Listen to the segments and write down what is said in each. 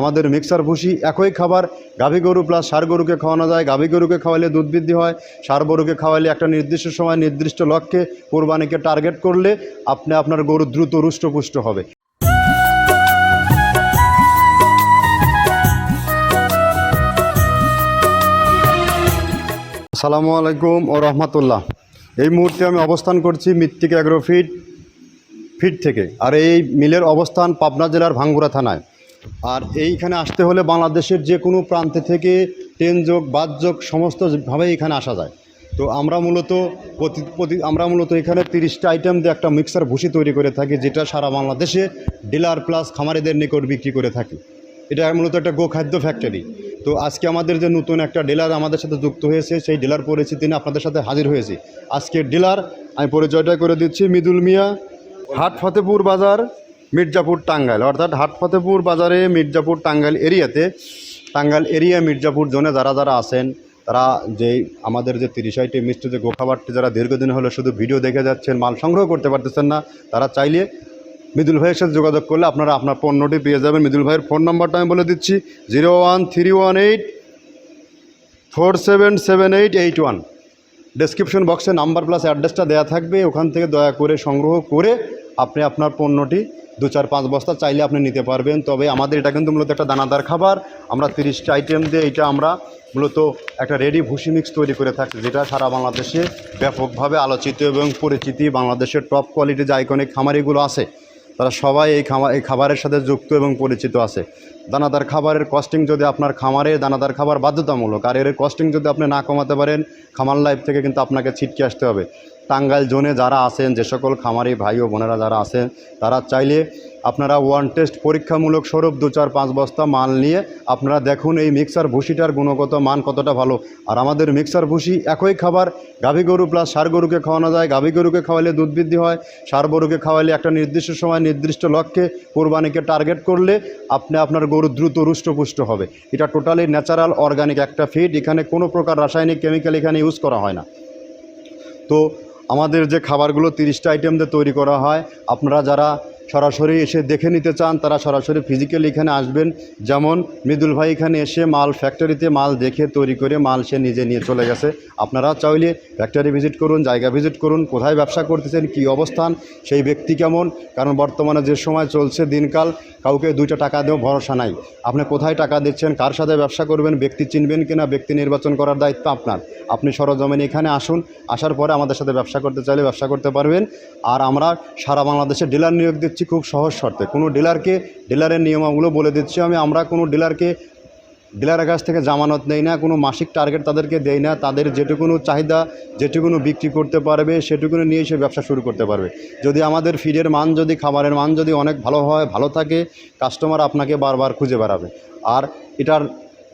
আমাদের মিক্সার ভুসি একই খাবার, গাভী গরু প্লাস সার গরুকে খাওয়ানো যায়। গাভী গরুকে খাওয়ালে দুধ বৃদ্ধি হয় সার গরুকে খাওয়ালে একটা নির্দিষ্ট সময় নির্দিষ্ট লক্ষ্যে কোরবানিকে টার্গেট করলে আপনি আপনার গরু দ্রুত রুষ্টপুষ্ট হবে। আসসালামু আলাইকুম ও রহমতুল্লাহ। এই মুহূর্তে আমি অবস্থান করছি মৃত্তিকা অ্যাগ্রোফিট ফিট থেকে। আর এই মিলের অবস্থান পাবনা জেলার ভাঙ্গুরা থানায়। আর এইখানে আসতে হলে বাংলাদেশের যে কোনো প্রান্তে থেকে ট্রেন যোগ বাদ যোগ সমস্তভাবে এখানে আসা যায়। তো আমরা মূলত প্রতি প্রতি, আমরা মূলত এখানে তিরিশটা আইটেম দিয়ে একটা মিক্সার ভুসি তৈরি করে থাকি, যেটা সারা বাংলাদেশে ডিলার প্লাস খামারিদের নিকট বিক্রি করে থাকি। এটা মূলত একটা গোখাদ্য ফ্যাক্টরি তো আজকে আমাদের যে নতুন একটা ডিলার আমাদের সাথে যুক্ত হয়েছে, সেই ডিলার পরিচিতি তিনি আপনাদের সাথে হাজির হয়েছি। আজকের ডিলার, আমি পরিচয়টা করে দিচ্ছি, মিদুল মিয়া, হাট ফতেপুর বাজার। মির্জাপুর টাঙ্গাইল, অর্থাৎ হাটফতেপুর বাজারে মির্জাপুর টাঙ্গাইল এরিয়াতে, টাঙ্গাইল এরিয়া মির্জাপুর জোনে যারা যারা আছেন, তারা যে আমাদের যে তিরিশ আইটি মিষ্টি যে গোখাবারটি যারা দীর্ঘদিন হলো শুধু ভিডিও দেখে যাচ্ছেন, মাল সংগ্রহ করতে পারতেছেন না, তারা চাইলে মিদুল ভাইয়ের সাথে যোগাযোগ করলে আপনারা আপনার পণ্যটি পেয়ে যাবেন। মিদুল ভাইয়ের ফোন নাম্বারটা আমি বলে দিচ্ছি, zero one three one eight four seven seven eight eight one. Description বক্সে নাম্বার প্লাস অ্যাড্রেসটা দেওয়া থাকবে, ওখান থেকে দয়া করে সংগ্রহ করে আপনি আপনার পণ্যটি দু চার পাঁচ বস্তা চাইলে আপনি নিতে পারবেন। তবে আমাদের এটা কিন্তু মূলত একটা দানাদার খাবার। আমরা তিরিশটা আইটেম দিয়ে এটা আমরা মূলত একটা রেডি ভুসি মিক্স তৈরি করে থাকি, যেটা সারা বাংলাদেশে ব্যাপকভাবে আলোচিত এবং পরিচিতি। বাংলাদেশের টপ কোয়ালিটির যে আইকনিক খামারিগুলো আছে, তারা সবাই এই খামার এই খাবারের সাথে যুক্ত এবং পরিচিত আছে। দানাদার খাবারের কস্টিং যদি আপনার খামারে, দানাদার খাবার বাধ্যতামূলক, আর এর কস্টিং যদি আপনি না কমাতে পারেন, খামার লাইফ থেকে কিন্তু আপনাকে ছিটকে আসতে হবে। টাঙ্গাইল জোনে যারা আছেন, যে সকল খামারি ভাই ও বোনেরা যারা আছেন, তারা চাইলে আপনারা ওয়ান টেস্ট পরীক্ষামূলক স্বরূপ দু চার পাঁচ বস্তা মাল নিয়ে আপনারা দেখুন এই মিক্সার ভুসিটার গুণগত মান কতটা ভালো। আর আমাদের মিক্সার ভুসি একই খাবার, গাভী গরু প্লাস সার গরুকে খাওয়ানো যায়। গাভী গরুকে খাওয়ালে দুধ বৃদ্ধি হয়, সার গরুকে খাওয়ালে একটা নির্দিষ্ট সময় নির্দিষ্ট লক্ষ্যে কোরবানিকে টার্গেট করলে আপনি, আপনার গরু দ্রুত রুষ্টপুষ্ট হবে। এটা টোটালি ন্যাচারাল অর্গানিক একটা ফিড এখানে কোনো প্রকার রাসায়নিক কেমিক্যাল এখানে ইউজ করা হয় না। তো আমাদের যে খাবারগুলো তিরিশটা আইটেম দিয়ে তৈরি করা হয় আপনারা যারা সরাসরি এসে দেখে নিতে চান, তারা সরাসরি ফিজিক্যালি এখানে আসবেন। যেমন মৃদুল ভাই এখানে এসে মাল ফ্যাক্টরিতে মাল দেখে তৈরি করে মাল সে নিজে নিয়ে চলে গেছে। আপনারা চাইলে ফ্যাক্টরি ভিজিট করুন, জায়গা ভিজিট করুন, কোথায় ব্যবসা করতেছেন, কী অবস্থান, সেই ব্যক্তি কেমন, কারণ বর্তমানে যে সময় চলছে দিনকাল, কাউকে দুইটা টাকা দিয়েও ভরসা নাই। আপনি কোথায় টাকা দিচ্ছেন, কার সাথে ব্যবসা করবেন, ব্যক্তি চিনবেন কিনা, ব্যক্তি নির্বাচন করার দায়িত্ব আপনার। আপনি সরজমিন এখানে আসুন, আসার পরে আমাদের সাথে ব্যবসা করতে চাইলে ব্যবসা করতে পারবেন। আর আমরা সারা বাংলাদেশে ডিলার নিয়োগ দিচ্ছি। খুব সহজ শর্তে। কোনো ডিলারকে ডিলারের নিয়মাবলী বলে দিচ্ছি আমি, আমরা কোনো ডিলারকে, ডিলারের কাছ থেকে জামানত নেই না, কোনো মাসিক টার্গেট তাদেরকে দেই না, তাদের যেটুকুনো চাহিদা, যেটুকুনো বিক্রি করতে পারবে, সেটুকুনো নিয়ে সে ব্যবসা শুরু করতে পারবে। যদি আমাদের ফিডের মান, যদি খাবারের মান যদি অনেক ভালো হয়, ভালো থাকে, কাস্টমার আপনাকে বারবার খুঁজে বেড়াবে। আর এটার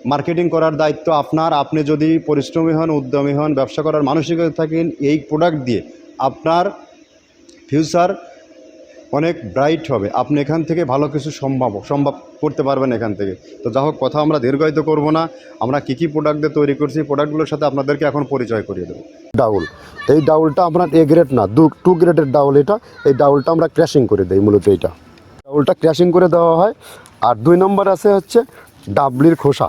মার্কেটিং করার দায়িত্ব আপনার। আপনি যদি পরিশ্রমী হন, উদ্যমী হন, ব্যবসা করার মানসিকতা থাকেন, এই প্রোডাক্ট দিয়ে আপনার ফিউচার অনেক ব্রাইট হবে। আপনি এখান থেকে ভালো কিছু সম্ভব সম্ভব করতে পারবেন এখান থেকে। তো যা হোক, কথা আমরা দীর্ঘায়িত করব না। আমরা কী কী প্রোডাক্ট দিয়ে তৈরি করছি প্রোডাক্টগুলোর সাথে আপনাদেরকে এখন পরিচয় করিয়ে দেবো। ডাউল। এই ডাউলটা আপনার এ গ্রেড না, দু টু গ্রেডের ডাউল এটা। এই ডাউলটা আমরা ক্র্যাশিং করে দিই, মূলত এইটা। ডাউলটা ক্র্যাশিং করে দেওয়া হয়। আর দুই নম্বর আছে হচ্ছে ডাবলির খোসা।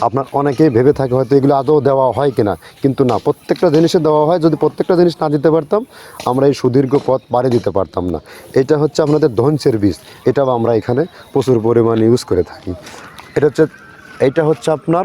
আপনার অনেকেই ভেবে থাকে হয়তো এগুলো আদৌ দেওয়া হয় কিনা। কিন্তু না, প্রত্যেকটা জিনিসে দেওয়া হয়। যদি প্রত্যেকটা জিনিস না দিতে পারতাম, আমরা এই সুদীর্ঘ পথ পাড়ি দিতে পারতাম না। এটা হচ্ছে আপনাদের ধনসের বীজ এটাও আমরা এখানে প্রচুর পরিমাণে ইউজ করে থাকি। এটা হচ্ছে এটা হচ্ছে আপনার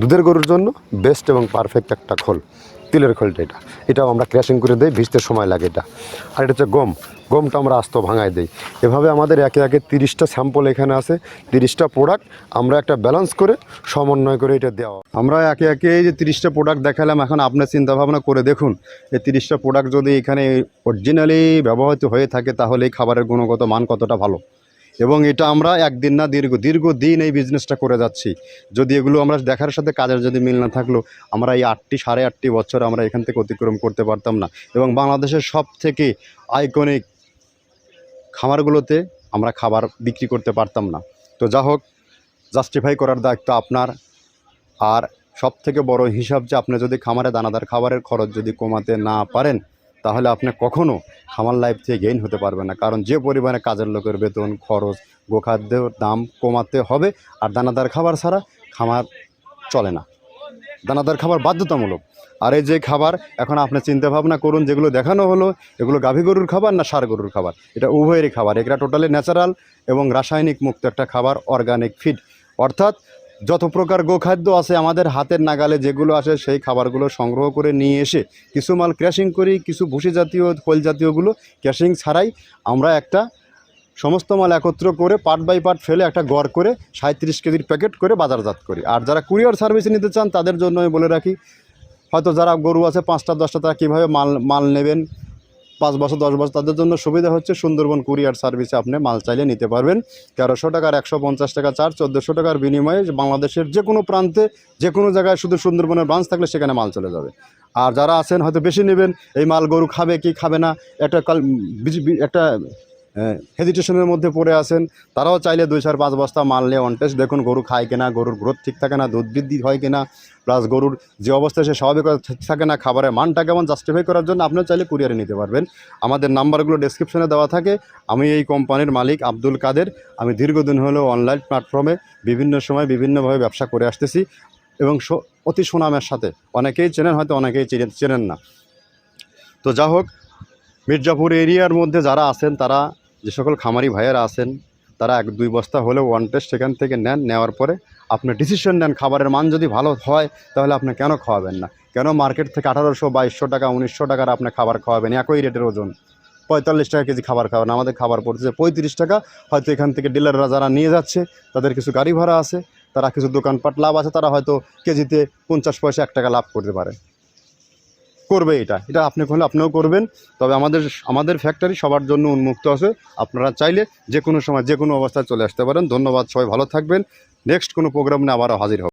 দুধের গরুর জন্য বেস্ট এবং পারফেক্ট একটা খোল। তিলের খোলটা এটা। এটাও আমরা ক্র্যাশিং করে দিই, ভিজতে সময় লাগে এটা। আর এটা হচ্ছে গম। গমটা আমরা আস্ত ভাঙায় দিই। এভাবে আমাদের একে একে তিরিশটা স্যাম্পল এখানে আছে, তিরিশটা প্রোডাক্ট আমরা একটা ব্যালেন্স করে সমন্বয় করে এটা দেওয়া। আমরা একে একে এই যে তিরিশটা প্রোডাক্ট দেখালাম, এখন আপনার চিন্তা ভাবনা করে দেখুন। এই তিরিশটা প্রোডাক্ট যদি এখানে অরিজিনালি ব্যবহৃত হয়ে থাকে, তাহলে এই খাবারের গুণগত মান কতটা ভালো? এবং এটা আমরা একদিন না দীর্ঘ, দীর্ঘদিন এই বিজনেসটা করে যাচ্ছি। যদি এগুলো আমরা দেখার সাথে কাজের যদি মিল না থাকল, আমরা এই আটটি, সাড়ে আটটি বছর আমরা এখান থেকে অতিক্রম করতে পারতাম না। এবং বাংলাদেশের সব থেকে আইকনিক খামারগুলোতে আমরা খাবার বিক্রি করতে পারতাম না। তো যা হোক জাস্টিফাই করার দায়িত্ব আপনার। আর সব থেকে বড় হিসাব যে আপনি যদি খামারে দানাদার খাবারের খরচ যদি কমাতে না পারেন তাহলে আপনি কখনো খামার লাইফ থেকে গেইন হতে পারবেন না। কারণ যে পরিমাণে কাজের লোকের বেতন, খরচ, গোখাদ্যের দাম কমাতে হবে আর দানাদার খাবার ছাড়া খামার চলে না। দানাদার খাবার বাধ্যতামূলক। আর এই যে খাবার, এখন আপনি চিন্তা ভাবনা করুন, যেগুলো দেখানো হলো, এগুলো গাভী গরুর খাবার না সার গরুর খাবার? এটা উভয়েরই খাবার। এটা টোটালি ন্যাচারাল এবং রাসায়নিক মুক্ত একটা খাবার অর্গানিক ফিড অর্থাৎ যত প্রকার গোখাদ্য আছে আমাদের হাতের নাগালে যেগুলো আসে সেই খাবারগুলো সংগ্রহ করে নিয়ে এসে কিছু মাল ক্র্যাশিং করি, কিছু ভুসি জাতীয়, খোল জাতীয়গুলো ক্র্যাশিং ছাড়াই আমরা একটা সমস্ত মাল একত্র করে পার্ট বাই পার্ট ফেলে একটা গড় করে সাঁত্রিশ কেজির প্যাকেট করে বাজারজাত করি। আর যারা কুরিয়ার সার্ভিস নিতে চান তাদের জন্য আমি বলে রাখি, হয়তো যারা গরু আছে, পাঁচটা, দশটা তারা কীভাবে মাল মাল নেবেন পাঁচ বছর, দশ বছর, তাদের জন্য সুবিধা হচ্ছে সুন্দরবন কুরিয়ার সার্ভিসে আপনি মাল চাইলে নিতে পারবেন। তেরোশো টাকার একশো পঞ্চাশ টাকা চার্জ চোদ্দোশো টাকার বিনিময়ে বাংলাদেশের যে কোনো প্রান্তে, যে কোনো জায়গায় শুধু সুন্দরবনের ব্রাঞ্চ থাকলে সেখানে মাল চলে যাবে। আর যারা আছেন হয়তো বেশি নেবেন, এই মাল গরু খাবে কি খাবে না, একটা কাল একটা হেজিটেশনের মধ্যে পড়ে আছেন। তারাও চাইলে দুই চার পাঁচ বস্তা মাল নিয়ে অন টেস্ট দেখুন গরু খায় কিনা, গরুর গ্রোথ ঠিক থাকে না, দুধ বৃদ্ধি হয় কিনা প্লাস গরুর যে অবস্থায় সে স্বাভাবিকতা ঠিক থাকে না, খাবারের মানটা কেমন জাস্টিফাই করার জন্য আপনিও চাইলে কুরিয়ারে নিতে পারবেন। আমাদের নাম্বারগুলো ডেসক্রিপশনে দেওয়া থাকে। আমি এই কোম্পানির মালিক আব্দুল কাদের। আমি দীর্ঘদিন হলো অনলাইন প্ল্যাটফর্মে বিভিন্ন সময় বিভিন্নভাবে ব্যবসা করে আসতেছি এবং অতি সুনামের সাথে। অনেকেই চেনেন, হয়তো অনেকেই চেনে- চেনেন না। তো যা হোক মির্জাপুর এরিয়ার মধ্যে যারা আছেন, তারা যে সকল খামারি ভাইয়েরা আছেন, তারা এক দুই বস্তা হলেও ওয়ান টেস্ট সেখান থেকে নেন, নেওয়ার পরে আপনি ডিসিশন নেন, খাবারের মান যদি ভালো হয়, তাহলে আপনি কেন খাওয়াবেন না? কেন মার্কেট থেকে আঠারোশো, বাইশশো টাকা, উনিশশো টাকার আপনি খাবার খাওয়াবেন? একই রেটের ওজন। পঁয়তাল্লিশ টাকা কেজি খাবার খাওয়ান আমাদের খাবার পড়ছে পঁয়ত্রিশ টাকা। হয়তো এখান থেকে ডিলাররা যারা নিয়ে যাচ্ছে, তাদের কিছু গাড়ি ভাড়া আছে, তারা কিছু দোকানপাট লাভ আছে, তারা হয়তো কেজিতে পঞ্চাশ পয়সা এক টাকা লাভ করতে পারে। করবে এটা। এটা আপনি হলে আপনিও করবেন। তবে আমাদের আমাদের ফ্যাক্টরি সবার জন্য উন্মুক্ত আছে। আপনারা চাইলে যে কোনো সময় যে কোনো অবস্থায় চলে আসতে পারেন। ধন্যবাদ, সবাই ভালো থাকবেন। নেক্সট কোনো প্রোগ্রাম নিয়ে আবারও হাজির হবে।